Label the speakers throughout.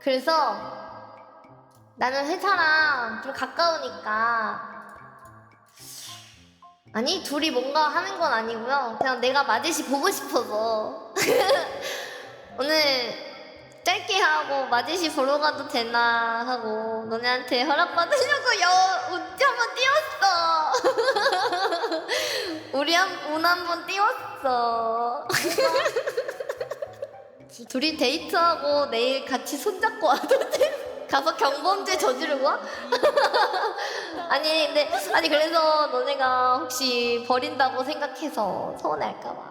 Speaker 1: 그래서 나는 회사랑 좀 가까우니까 아니 둘이 뭔가 하는 건 아니고요. 그냥 내가 마제시 보고 싶어서 오늘 짧게 하고 마제시 보러 가도 되나 하고 너네한테 허락 받으려고 여 우지 한번 띄웠어. 우리 한 운 한번 띄웠어. 둘이 데이트하고 내일 같이 손잡고 돼? 가서 경범죄 저지르고 와? 아니 근데 아니 그래서 너네가 혹시 버린다고 생각해서 서운할까봐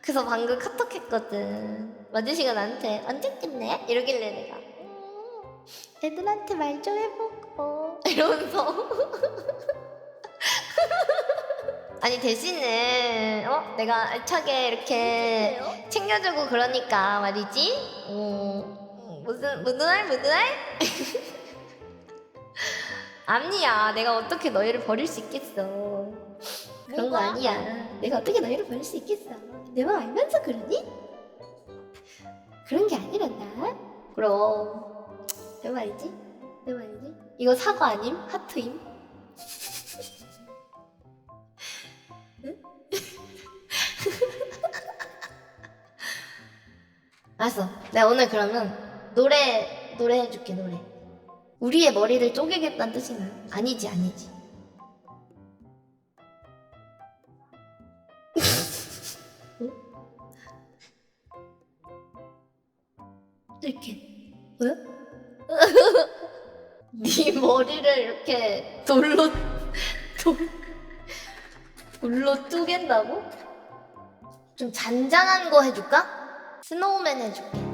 Speaker 1: 그래서 방금 카톡 했거든 마주씨가 나한테 언제 끝내? 이러길래 내가 음, 애들한테 말 좀 해보고 이러면서 아니 대신에 어? 내가 알차게 이렇게 챙겨주고 그러니까 말이지. 음, 무슨 무슨 말 무슨 말 아니야 내가 어떻게 너희를 버릴 수 있겠어? 그런 거
Speaker 2: 뭐가?
Speaker 1: 아니야. 내가 어떻게 너희를 버릴 수 있겠어? 내맘 알면서 그러니? 그런 게 아니란다. 그럼 내 말이지? 내 말이지? 이거 사과 아님? 하트임? 알았어. 내가 오늘 그러면 노래 노래 해줄게 노래. 우리의 머리를 쪼개겠다는 뜻이나 아니지 아니지. 응? 이렇게 뭐야? 네 머리를 이렇게 돌로 돌 돌로 쪼갠다고? 좀 잔잔한 거 해줄까? 스노우맨 해줄게.